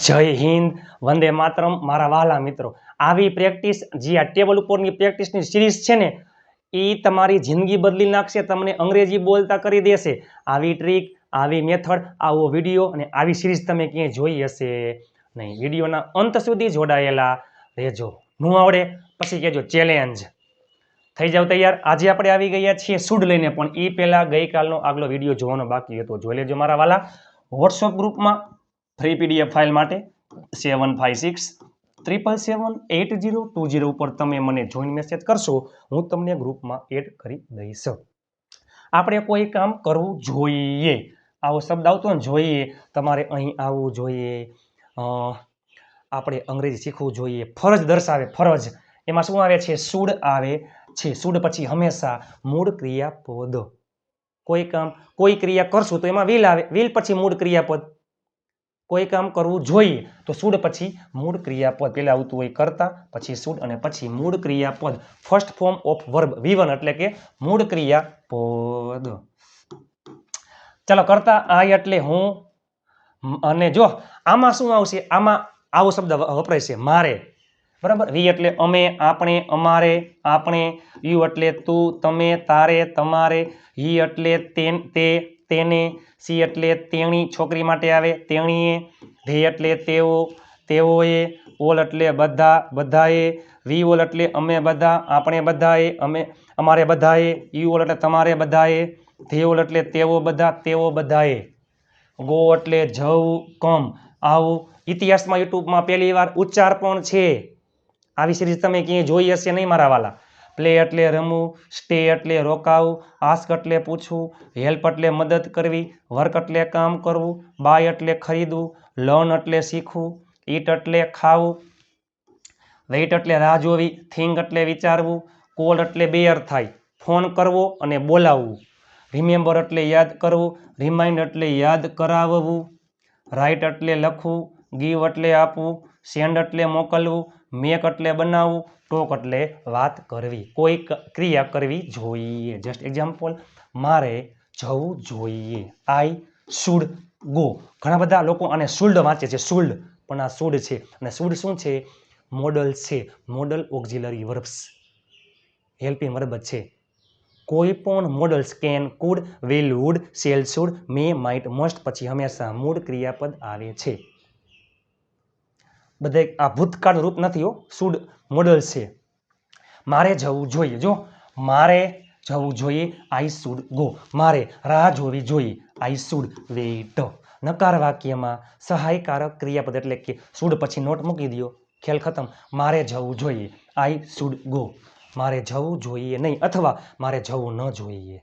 જય હિન્દ, વંદે માતરમ, મારા વાલા મિત્રો. આવી પ્રેક્ટિસ, જે આ ટેબલ ઉપરની પ્રેક્ટિસની સિરીઝ છે ને એ તમારી જિંદગી બદલી નાખશે, તમને અંગ્રેજી બોલતા કરી દેશે. આવી ટ્રીક, આવી મેથડ, આવો વીડિયો અને આવી સિરીઝ તમે ક્યાંય જોઈ હશે નહીં. વિડીયોના અંત સુધી જોડાયેલા રહેજો. નું આવડે, પછી કહેજો ચેલેન્જ થઈ જાવ તૈયાર. આજે આપણે આવી ગયા છીએ સૂડ લઈને, પણ એ પહેલાં ગઈકાલનો આગલો વીડિયો જોવાનો બાકી હતો. જોઈ લેજો મારા વાલા વોટ્સઅપ ગ્રુપમાં ફ્રી પીડીએફ ફાઇલ માટે seven five six triple seven eight zero two zero ઉપર તમે મને જોઈન મેસેજ કરશો, હું તમને ગ્રુપમાં એડ કરી દઈશ. આપણે કોઈ કામ કરવું જોઈએ? આવો શબ્દ આવતો ને, જોઈએ. તમારે અહીં આવવું જોઈએ. આપણે અંગ્રેજી શીખવું જોઈએ. ફરજ દર્શાવે, ફરજ. એમાં શું આવે છે? સૂડ આવે છે. સૂડ પછી હંમેશા મૂળ ક્રિયાપદ. કોઈ કામ, કોઈ ક્રિયા કરશું તો એમાં વિલ આવે. વિલ પછી મૂળ ક્રિયાપદ. કોઈ કામ કરવું જોઈએ તો સૂડ પછી મૂળ ક્રિયાપદ. પહેલાં આવતું હોય કરતા, પછી સૂડ અને પછી મૂળ ક્રિયાપદ. ફર્સ્ટ ફોર્મ ઓફ વર્બ વિવન એટલે કે મૂળ ક્રિયાપદ. ચાલો કરતા આય એટલે હું અને જો, આમાં શું આવશે? આમાં આવો શબ્દ વપરાય છે, મારે. બરાબર? વી એટલે અમે, આપણે, અમારે, આપણે, યુ એટલે તું, તમે, તારે, તમારે હી એટલે તે તેને સી એટલે તેણી છોકરી માટે આવે. તેણીએ ધે એટલે તેઓ, તેઓએ, ઓલ એટલે બધા, બધાએ, વી ઓલ એટલે અમે બધા, આપણે બધાએ, અમે, અમારે બધાએ યુ ઓલ એટલે તમારે બધાએ, ધે ઓલ એટલે તેઓ બધા, તેઓ બધાએ. ગો એટલે જવું કમ, આવું. ઇતિહાસમાં યુટ્યુબમાં પહેલી વાર ઉચ્ચાર પણ છે. આવી સિરીઝ તમે ક્યાંય જોઈ હશે નહીં મારા વાલા. પ્લે એટલે રમવું, સ્ટે એટલે રોકાવું, આસ્ક એટલે પૂછવું, હેલ્પ એટલે મદદ કરવી, વર્ક એટલે કામ કરવું, બાય એટલે ખરીદવું, લર્ન એટલે શીખવું, ઈટ એટલે ખાવું, વેઇટ એટલે રાહ જોવી, થિંક એટલે વિચારવું, કોલ એટલે બેયર થાય, ફોન કરવો અને બોલાવવું, રિમેમ્બર એટલે યાદ કરવું, રિમાઇન્ડ એટલે યાદ કરાવવું, રાઇટ એટલે લખવું, ગીવ એટલે આપવું, સેન્ડ એટલે મોકલવું મેક એટલે બનાવવું ટોક એટલે વાત કરવી કોઈ ક્રિયા કરવી જોઈએ. જસ્ટ એક્ઝામ્પલ મારે જવું જોઈએ. આઈ શુડ ગો ઘણા બધા લોકો આને શુલ્ડ વાંચે છે શુલ્ડ પણ આ શુડ છે. અને શુડ શું છે? મોડલ છે. Modal auxiliary verbs helping verb છે. કોઈ પણ modals can could will would shall should may might must પછી હંમેશા મૂળ ક્રિયાપદ આવે છે. બધે આ ભૂતકાળ રૂપ નથી હો શુડ મોડલ છે. મારે જવું જોઈએ, જો. મારે જવું જોઈએ આઈ શુડ ગો મારે રાહ જોવી જોઈએ આઈ શુડ વેઇટ નકાર વાક્યમાં સહાયકારક ક્રિયાપદ એટલે કે શુડ પછી નોટ મૂકી દો ખેલ ખતમ. મારે જવું જોઈએ આઈ શુડ ગો મારે જવું જોઈએ નહીં, અથવા મારે જવું ન જોઈએ.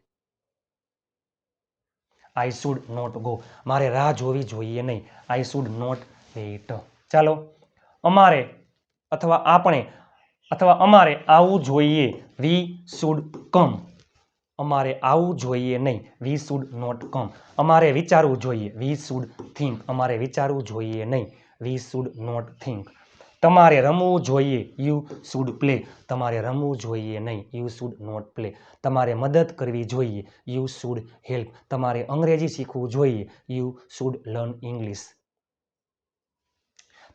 આઈ શુડ નોટ ગો મારે રાહ જોવી જોઈએ નહીં આઈ શુડ નોટ વેઇટ ચાલો. અમારે અથવા આપણે અથવા અમારે આવું જોઈએ. વી શુડ કમ અમારે આવું જોઈએ નહીં. વી શુડ નોટ કમ અમારે વિચારવું જોઈએ. વી શુડ થિંક અમારે વિચારવું જોઈએ નહીં. વી શુડ નોટ થિંક તમારે રમવું જોઈએ. યુ શુડ પ્લે તમારે રમવું જોઈએ નહીં. યુ શુડ નોટ પ્લે તમારે મદદ કરવી જોઈએ. યુ શુડ હેલ્પ તમારે અંગ્રેજી શીખવું જોઈએ. યુ શુડ લર્ન ઇંગ્લિશ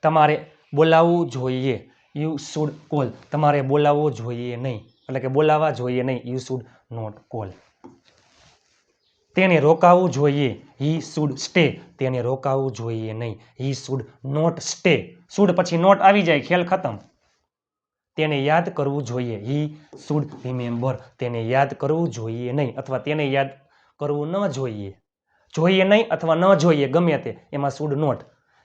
તમારે બોલાવવું જોઈએ. યુ શુડ કોલ તમારે બોલાવવું જોઈએ નહીં. એટલે કે બોલાવવા જોઈએ નહીં. યુ શુડ નોટ કોલ તેને રોકાવું જોઈએ. હી શુડ સ્ટે તેને રોકાવું જોઈએ નહીં. He should not stay should પછી નોટ આવી જાય. ખેલ ખતમ. તેને યાદ કરવું જોઈએ. હી શુડ રિમેમ્બર તેને યાદ કરવું જોઈએ નહીં. અથવા તેને યાદ કરવું ન જોઈએ. જોઈએ નહીં અથવા ન જોઈએ. ગમે તે. એમાં should not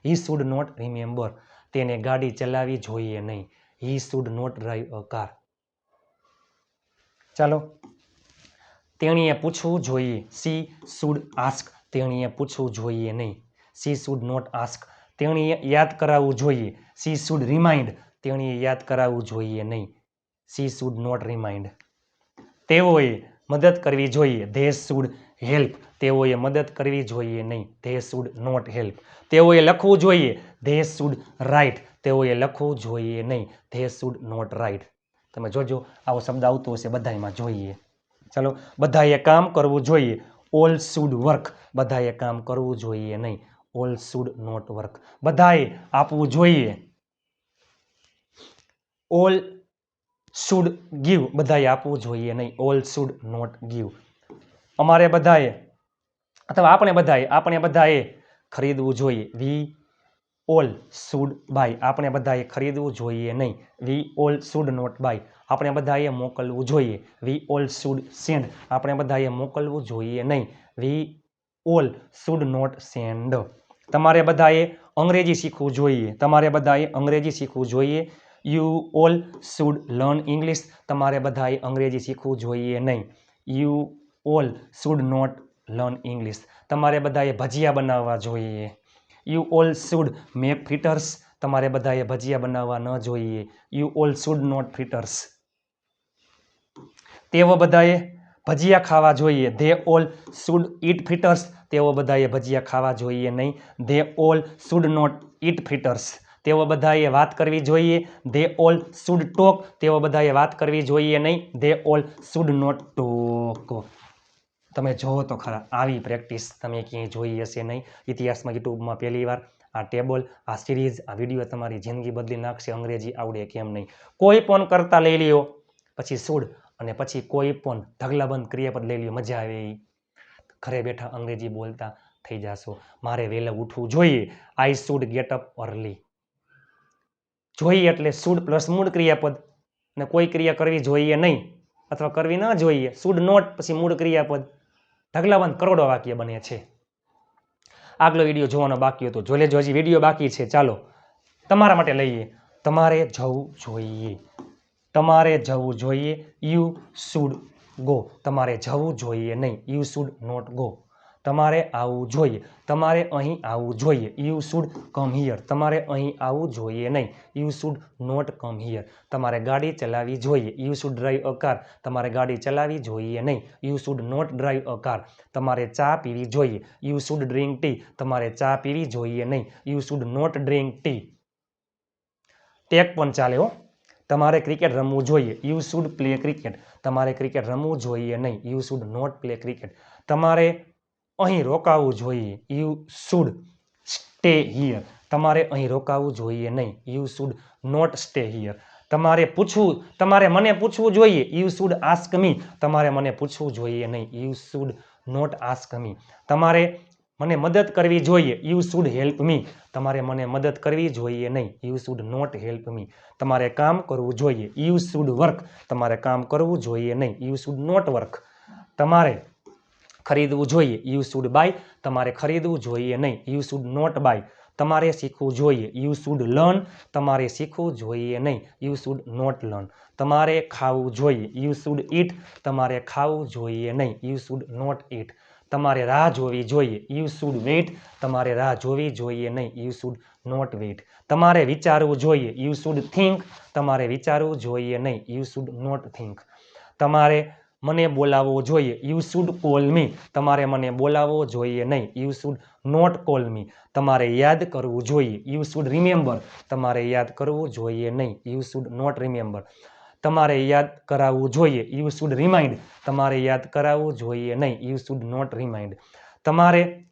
he should not remember તેને ગાડી ચલાવવી જોઈએ નહીં. He should not drive a car ચાલો, તેણીએ પૂછવું જોઈએ. સી શુડ આસ્ક તેણીએ પૂછવું જોઈએ નહીં. સી શુડ નોટ આસ્ક તેણીએ યાદ કરાવવું જોઈએ. સી શુડ રિમાઇન્ડ તેણીએ યાદ કરાવવું જોઈએ નહીં. સી શુડ નોટ રિમાઇન્ડ તેઓએ મદદ કરવી જોઈએ. They should help. તેઓએ મદદ કરવી જોઈએ નહીં. They should not help. તેઓએ લખવું જોઈએ. They should write. તેઓએ લખવું જોઈએ નહીં. They should not write. તમે જોજો, આવો શબ્દ આવતો હશે બધાયમાં જોઈએ. ચાલો, બધાએ કામ કરવું જોઈએ. All should work. બધાએ કામ કરવું જોઈએ નહીં. All should not work. બધાએ આપવું જોઈએ. All should give. બધાએ આપવું જોઈએ નહીં. All should not give. અમારે બધાએ, અથવા આપણે બધાએ આપણે બધાએ ખરીદવું જોઈએ. We all should buy. આપણે બધાએ ખરીદવું જોઈએ નહીં. We all should not buy. આપણે બધાએ મોકલવું જોઈએ. We all should send. આપણે બધાએ મોકલવું જોઈએ નહીં. We all should not send. તમારે બધાએ અંગ્રેજી શીખવું જોઈએ. તમારે બધાએ અંગ્રેજી શીખવું જોઈએ. You all should learn English. તમારે બધાએ અંગ્રેજી શીખવું જોઈએ નહીં. You all should not learn English. તમારે બધાએ ભજીયા બનાવવા જોઈએ. You all should make fritters તમારે બધાએ ભજીયા બનાવવા ન જોઈએ. You all should not fritters તેઓ બધાએ ભજીયા ખાવા જોઈએ. They all should eat fritters તેઓ બધાએ ભજીયા ખાવા જોઈએ નહીં. They all should not eat fritters તેઓ બધાએ વાત કરવી જોઈએ. They all should talk. તેઓ બધાએ વાત કરવી જોઈએ નહીં. They all should not talk. તમે જોવો તો ખરા, આવી પ્રેક્ટિસ તમે ક્યાંય જોઈ હશે નહીં. ઇતિહાસમાં યુટ્યુબમાં પહેલી વાર આ ટેબલ આ સિરીઝ આ વીડિયો તમારી જિંદગી બદલી નાખશે. અંગ્રેજી આવડે કેમ નહીં. કોઈ પણ કરતા લઈ લ્યો, પછી સૂડ અને પછી કોઈ પણ ઢગલાબંધ ક્રિયાપદ લઈ લ્યો, મજા આવે એ ઘરે બેઠા અંગ્રેજી બોલતા થઈ જશો. મારે વહેલા ઉઠવું જોઈએ. I should get up early જોઈએ એટલે શુડ પ્લસ મૂળ ક્રિયાપદ. ને કોઈ ક્રિયા કરવી જોઈએ નહીં. અથવા કરવી ન જોઈએ. શુડ નોટ પછી મૂળ ક્રિયાપદ. ઢગલાબંધ કરોડો વાક્ય બને છે. આગલો વીડિયો જોવાનો બાકી હતો. જોલે લેજો, હજી વીડિયો બાકી છે. ચાલો, તમારા માટે લઈએ. તમારે જવું જોઈએ. તમારે જવું જોઈએ. યુ શુડ ગો તમારે જવું જોઈએ નહીં. યુ શુડ નોટ ગો તમારે આવવું જોઈએ. તમારે અહીં આવવું જોઈએ. યુ શુડ કમ હિયર તમારે અહીં આવવું જોઈએ નહીં. You should not come here તમારે ગાડી ચલાવવી જોઈએ. You should drive a car તમારે ગાડી ચલાવવી જોઈએ નહીં. You should not drive a car તમારે ચા પીવી જોઈએ. યુ શુડ ડ્રિંક ટી તમારે ચા પીવી જોઈએ નહીં. You should not drink tea tech પણ ચાલે હો. તમારે ક્રિકેટ રમવું જોઈએ. યુ શુડ પ્લે ક્રિકેટ તમારે ક્રિકેટ રમવું જોઈએ નહીં. You should not play cricket તમારે અહીં રોકાવું જોઈએ. યુ શુડ સ્ટે હિયર તમારે અહીં રોકાવું જોઈએ નહીં. You should not stay here તમારે પૂછવું, તમારે મને પૂછવું જોઈએ. યુ શુડ આસ્ક મી તમારે મને પૂછવું જોઈએ નહીં. You should not ask me તમારે મને મદદ કરવી જોઈએ. યુ શુડ હેલ્પ મી તમારે મને મદદ કરવી જોઈએ નહીં. You should not help me તમારે કામ કરવું જોઈએ. યુ શુડ વર્ક તમારે કામ કરવું જોઈએ નહીં. યુ શુડ નોટ વર્ક તમારે ખરીદવું જોઈએ યુ શુડ બાય તમારે ખરીદવું જોઈએ નહીં યુ શુડ નોટ બાય તમારે શીખવું જોઈએ યુ શુડ લર્ન તમારે શીખવું જોઈએ નહીં યુ શુડ નોટ લર્ન તમારે ખાવું જોઈએ યુ શુડ ઈટ તમારે ખાવું જોઈએ નહીં યુ શુડ નોટ ઈટ તમારે રાહ જોવી જોઈએ યુ શુડ વેઇટ તમારે રાહ જોવી જોઈએ નહીં યુ શુડ નોટ વેઇટ તમારે વિચારવું જોઈએ યુ શુડ થિંક તમારે વિચારવું જોઈએ નહીં યુ શુડ નોટ થિંક તમારે મને બોલાવવો જોઈએ. યુ શુડ કોલ મી તમારે મને બોલાવવો જોઈએ નહીં. You should not call me તમારે યાદ કરવું જોઈએ. યુ શુડ રિમેમ્બર તમારે યાદ કરવું જોઈએ નહીં. યુ શુડ નોટ રિમેમ્બર તમારે યાદ કરાવવું જોઈએ. યુ શુડ રિમાઇન્ડ તમારે યાદ કરાવવું જોઈએ નહીં. યુ શુડ નોટ રિમાઇન્ડ તમારે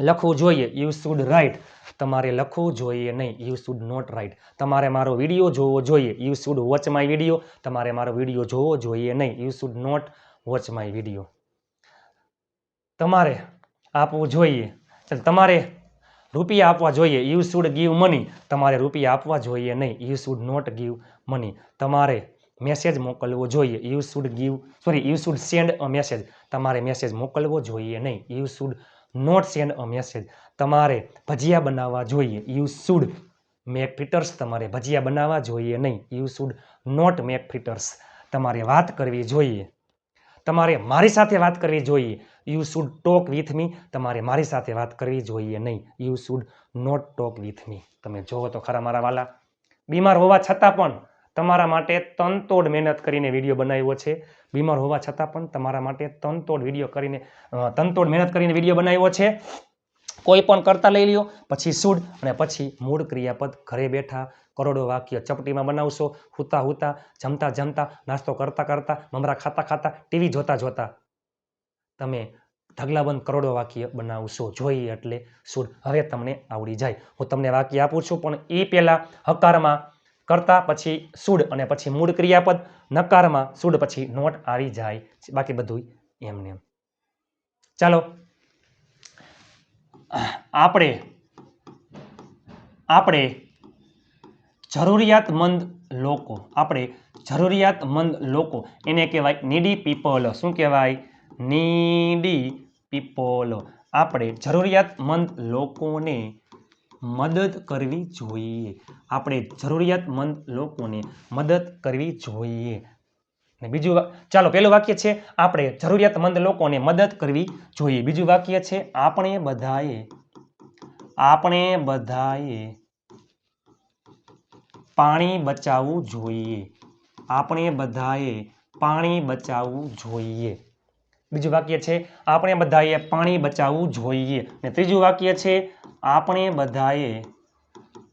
લખવું જોઈએ. યુ શુડ રાઇટ તમારે લખવું જોઈએ નહીં. યુ શુડ નોટ રાઇટ તમારે મારો વીડિયો જોવો જોઈએ. You should watch my video તમારે મારો વીડિયો જોવો જોઈએ નહીં. You should not watch my video તમારે આપવું જોઈએ. ચાલ, તમારે રૂપિયા આપવા જોઈએ. યુ શુડ ગીવ મની તમારે રૂપિયા આપવા જોઈએ નહીં. You should not give money તમારે મેસેજ મોકલવો જોઈએ. You should give sorry you should send a message તમારે મેસેજ મોકલવો જોઈએ નહીં. You should not send a message તમારે ભજીયા બનાવવા જોઈએ. યુ શુડ મેક ફિટર્સ તમારે ભજીયા બનાવવા જોઈએ નહીં. You should not make fritters તમારે વાત કરવી જોઈએ. તમારે મારી સાથે વાત કરવી જોઈએ. You should talk with me તમારે મારી સાથે વાત કરવી જોઈએ નહીં. You should not talk with me તમે જોવો તો ખરા મારા વાલા. બીમાર હોવા છતાં પણ તમારા માટે તનતોડ મહેનત કરીને વીડિયો બનાવ્યો છે. બીમાર હોવા છતાં પણ તમારા માટે તનતોડ વીડિયો કરીને તનતોડ મહેનત કરીને વીડિયો બનાવ્યો છે. કોઈ પણ કરતા લઈ લ્યો, પછી સૂડ અને પછી મૂળ ક્રિયાપદ ઘરે બેઠા કરોડો વાક્ય ચપટીમાં બનાવશો. હુતા હુતા, જમતા જમતા, નાસ્તો કરતા કરતા, મમરા ખાતા ખાતા, ટીવી જોતા જોતા તમે ઢગલાબંધ કરોડો વાક્ય બનાવશો. જોઈએ એટલે સૂડ હવે તમને આવડી જાય. હું તમને વાક્ય આપું છું, પણ એ પહેલાં હકારમાં કરતા પછી સુડ અને પછી મૂળ ક્રિયાપદ, નકારમાં સુડ પછી નોટ આવી જાય. બાકી બધું એમને. એમ ચાલો. આપણે આપણે જરૂરિયાતમંદ લોકો, આપણે જરૂરિયાતમંદ લોકો, એને કહેવાય નીડી પીપલ શું કહેવાય? નીડી પીપલ આપણે જરૂરિયાતમંદ લોકોને મદદ કરવી જોઈએ. આપણે જરૂરિયાતમંદ લોકોને મદદ કરવી જોઈએ. ને બીજું ચાલો પહેલું વાક્ય છે, આપણે જરૂરિયાતમંદ લોકોને મદદ કરવી જોઈએ. બીજું વાક્ય છે, આપણે બધાએ આપણે બધાએ પાણી બચાવવું જોઈએ. આપણે બધાએ પાણી બચાવવું જોઈએ. બીજું વાક્ય છે, આપણે બધાએ પાણી બચાવવું જોઈએ. ને ત્રીજું વાક્ય છે આપણે બધાએ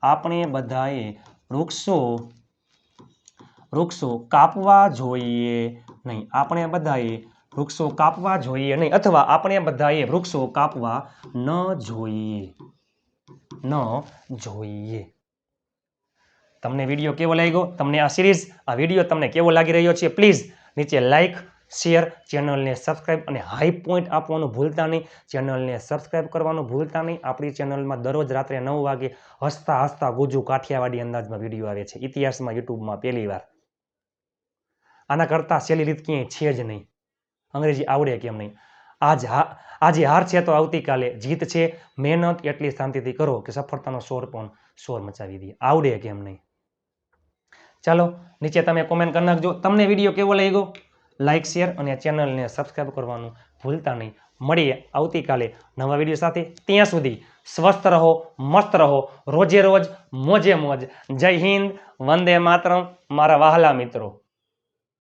આપણે બધાએ વૃક્ષો વૃક્ષો કાપવા જોઈએ નહીં. આપણે બધાએ વૃક્ષો કાપવા જોઈએ નહીં અથવા આપણે બધાએ વૃક્ષો કાપવા ન જોઈએ. ન જોઈએ. તમને વીડિયો કેવો લાગ્યો? તમને આ સિરીઝ, આ વીડિયો તમને કેવો લાગી રહ્યો છે? પ્લીઝ નીચે લાઈક શેર ચેનલને સબસ્ક્રાઈબ અને હાઈ પોઈન્ટ આપવાનું ભૂલતા નહીં. ચેનલને સબસ્ક્રાઈબ કરવાનું ભૂલતા નહીં. આપણી ચેનલમાં દરરોજ રાત્રે નવ વાગે હસતા હસતા ગુજુ કાઠિયાવાડી અંદાજમાં વીડિયો આવે છે. ઇતિહાસમાં, યુટ્યુબમાં પહેલી વાર. આના કરતાં સહેલી રીત ક્યાંય છે જ નહીં. અંગ્રેજી આવડે કેમ નહીં? આજ હા, આજે હાર છે તો આવતીકાલે જીત છે. મહેનત એટલી શાંતિથી કરો કે સફળતાનો શોર પણ શોર મચાવી દે. આવડે કેમ નહીં? ચાલો, નીચે તમે કોમેન્ટ કરી નાખજો. તમને વીડિયો કેવો લાગ્યો? લાઇક શેર અને ચેનલને સબસ્ક્રાઈબ કરવાનું ભૂલતા નહીં. મળીએ આવતીકાલે નવા વીડિયો સાથે. ત્યાં સુધી સ્વસ્થ રહો, મસ્ત રહો, રોજે રોજ મોજે મોજ. જય હિન્દ, વંદે માતરમ. મારા વહાલા મિત્રો.